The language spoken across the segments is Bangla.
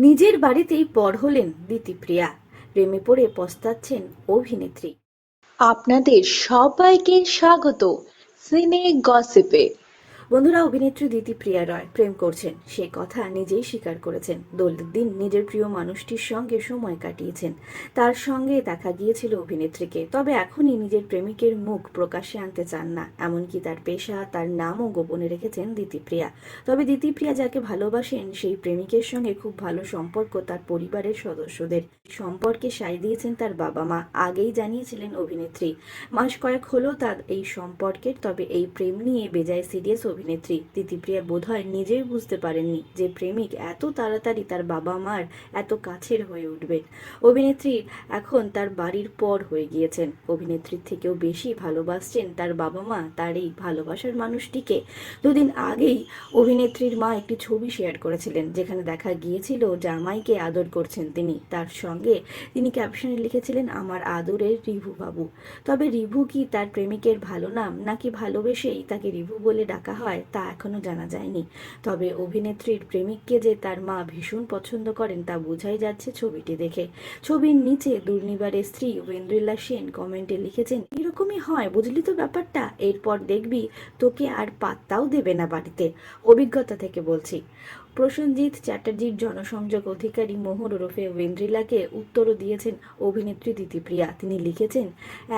নিজের বাড়িতেই পর হলেন দিতিপ্রিয়া প্রেমে পড়ে পস্তাচ্ছেন অভিনেত্রী। আপনাদের সবাইকে স্বাগত। সিনে গসিপে। বন্ধুরা, অভিনেত্রী দিতিপ্রিয়া রয় প্রেম করছেন। সে কথা নিজেই স্বীকার করেছেন। দোলের দিন নিজের প্রিয় মানুষটির সঙ্গে সময় কাটিয়েছেন। তার সঙ্গে দেখা গিয়েছিল অভিনেত্রীকে। তবে এখনই নিজের প্রেমিকের মুখ প্রকাশ্যে আনতে চান না। এমনকি তার পেশা, তার নামও গোপনে রেখেছেন দিতিপ্রিয়া তবে দিতিপ্রিয়া যাকে ভালোবাসেন, সেই প্রেমিকের সঙ্গে খুব ভালো সম্পর্ক তার পরিবারের সদস্যদের। সম্পর্কে সাই দিয়েছেন তার বাবা মা আগেই জানিয়েছিলেন অভিনেত্রী। মাস কয়েক হলো তার এই সম্পর্কের, তবে এই প্রেম নিয়ে বেজায় সিরিয়াস অভিনেত্রী দিতিপ্রিয়া বোধহয় নিজেই বুঝতে পারেননি যে প্রেমিক এত তাড়াতাড়ি তার বাবা মার এত কাছের হয়ে উঠবেন। অভিনেত্রী এখন তার বাড়ির পর হয়ে গিয়েছেন। অভিনেত্রীর থেকেও বেশি ভালোবাসছেন তার বাবা মা। তার এই ভালোবাসার মানুষটিকে দুদিন আগেই অভিনেত্রীর মা একটি ছবি শেয়ার করেছিলেন, যেখানে দেখা গিয়েছিল জামাইকে আদর করছেন তিনি। তার সঙ্গে তিনি ক্যাপশনে লিখেছিলেন, আমার আদরের রিভু বাবু। তবে রিভু কি তার প্রেমিকের ভালো নাম নাকি ভালোবেসেই তাকে রিভু বলে ডাকা হয়? তা এখনও জানা যায়নি। তবে অভিনেত্রীর প্রেমিককে যে তার মা ভীষণ পছন্দ করেন তা বোঝাই যাচ্ছে ছবিটি দেখে। ছবির নিচে দুর্নিবারের স্ত্রী ওয়েন্দ্রিলা সেন কমেন্টে লিখেছেন এরকমই হয়, বুঝলি তো ব্যাপারটা? এরপর দেখবি তোকে আর পাত্তাও দেবে না বাড়িতে। অভিজ্ঞতা থেকে বলছি। প্রসেনজিৎ চ্যাটার্জির জনসংযোগ অধিকারী মোহর ওরফে ওয়েন্দ্রিলাকে উত্তরও দিয়েছেন অভিনেত্রী দিতিপ্রিয়া। তিনি লিখেছেন,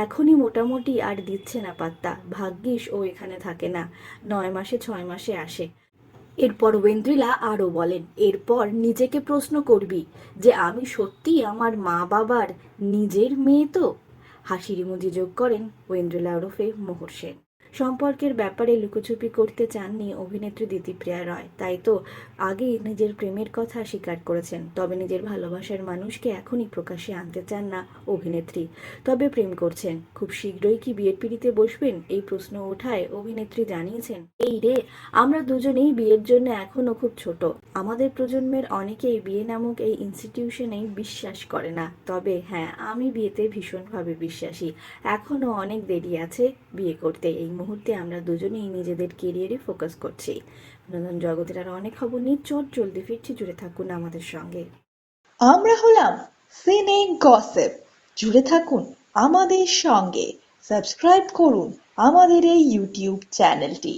এখনই মোটামুটি আর দিচ্ছে না পাত্তা। ভাগ্যিস ও এখানে থাকে না। নয় মাসে ছয় মাসে আসে। এরপর ওয়েন্দ্রিলা আরও বলেন, এরপর নিজেকে প্রশ্ন করবি যে, আমি সত্যি আমার মা বাবার নিজের মেয়ে তো? হাসির মধ্যে যোগ করেন ওয়েন্দ্রলা ওরফে মোহর সেন। সম্পর্কের ব্যাপারে লুকোচুপি করতে চাননি অভিনেত্রী দিতিপ্রিয়া রয়। তাই তো আগেই নিজের প্রেমের কথা স্বীকার করেছেন। তবে নিজের ভালোবাসার মানুষকে এখনই প্রকাশ্যে আনতে চান না অভিনেত্রী। তবে প্রেম করছেন। খুব শীঘ্রই কি বিয়ের পিড়িতে বসবেন? এই প্রশ্ন ওঠায় অভিনেত্রী জানিয়েছেন, এই রে, আমরা দুজনেই বিয়ের জন্য এখনও খুব ছোট। আমাদের প্রজন্মের অনেকেই বিয়ে নামক এই ইনস্টিটিউশনেই বিশ্বাস করে না। তবে হ্যাঁ আমি বিয়েতে ভীষণভাবে বিশ্বাসী। এখনও অনেক দেরি আছে বিয়ে করতে। এই মুহূর্তে আমরা দুজনেই নিজেদের কেরিয়ারে ফোকাস করছি। বিনোদন জগতের আর অনেক খবর নিয়ে চট জলদি ফিরছি, জুড়ে থাকুন আমাদের সঙ্গে। আমরা হলাম সিনে গসেপ জুড়ে থাকুন আমাদের সঙ্গে। সাবস্ক্রাইব করুন আমাদের এই ইউটিউব চ্যানেলটি